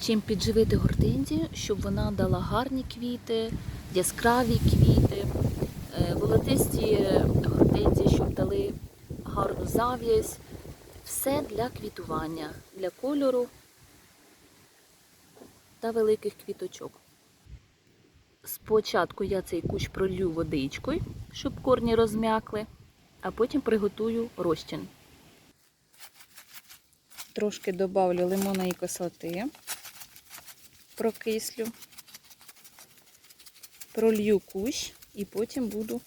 чим підживити гортензію, щоб вона дала гарні квіти, яскраві квіти, е, волотисті гортензії, щоб дали гарну зав'язь. Все для квітування, для кольору та великих квіточок. Спочатку я цей кущ пролью водичкою, щоб корні розм'якли, а потім приготую розчин. Трошки добавлю лимонної кислоти, прокислю, пролью кущ і потім буду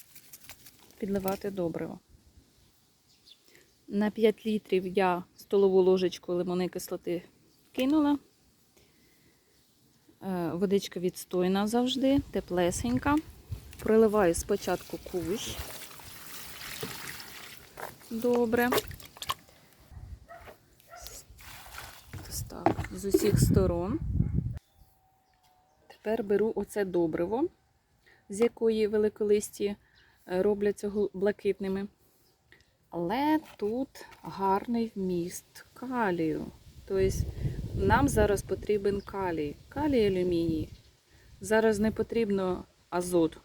підливати добриво. На 5 літрів я столову ложечку лимонної кислоти кинула. Е, Водичка відстойна завжди, теплесенька. Проливаю спочатку кущ. Добре. З усіх сторон. Тепер беру оце добриво, з якої великолисті е, робляться блакитними. Але тут гарний вміст калію. Тобто нам зараз потрібен калій. Калій алюміній. Зараз не потрібно азот.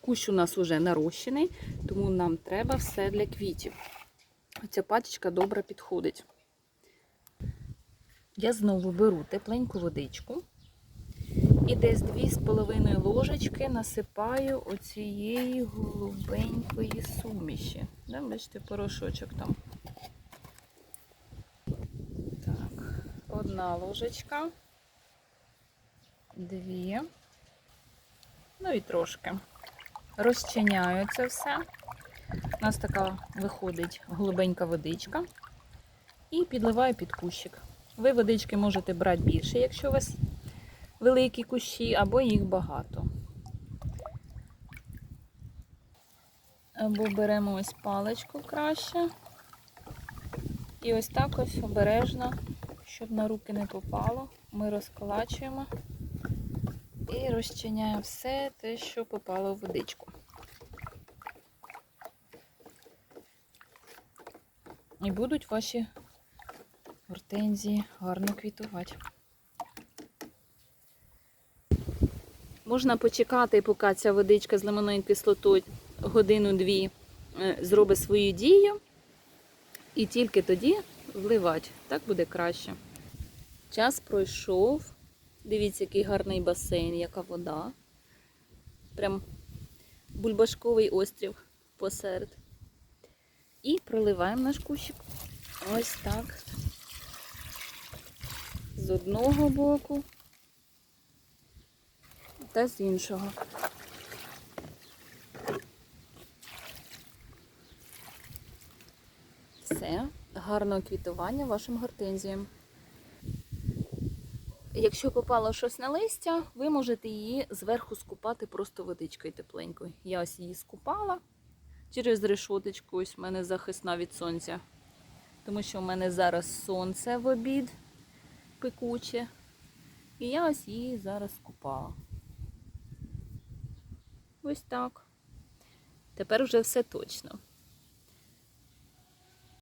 Кущ у нас вже нарощений, тому нам треба все для квітів. Оця пачечка добре підходить. Я знову беру тепленьку водичку і десь 2,5 ложечки насипаю оцієї голубенької суміші. Да, бачите, порошочок там. Так, одна ложечка, дві, ну і трошки. Розчиняю це все. У нас така виходить голубенька водичка. І підливаю під кущик. Ви водички можете брати більше, якщо у вас великі кущі, або їх багато. Або беремо ось паличку краще. І ось так ось обережно, щоб на руки не попало, ми розколачуємо і розчиняємо все те, що попало в водичку. І будуть ваші гортензії гарно квітувати. Можна почекати, поки ця водичка з лимонною кислотою годину-дві е, зробить свою дію. І тільки тоді вливати. Так буде краще. Час пройшов. Дивіться, який гарний басейн, яка вода. Прям бульбашковий острів посеред. І проливаємо наш кущик. Ось так. З одного боку та з іншого. Все, гарного квітування вашим гортензіям. Якщо попало щось на листя, ви можете її зверху скупати просто водичкою тепленькою. Я ось її скупала через решоточку, ось в мене захисна від сонця. Тому що в мене зараз сонце в обід пекуче. І я ось її зараз скупала. Ось так. Тепер вже все точно.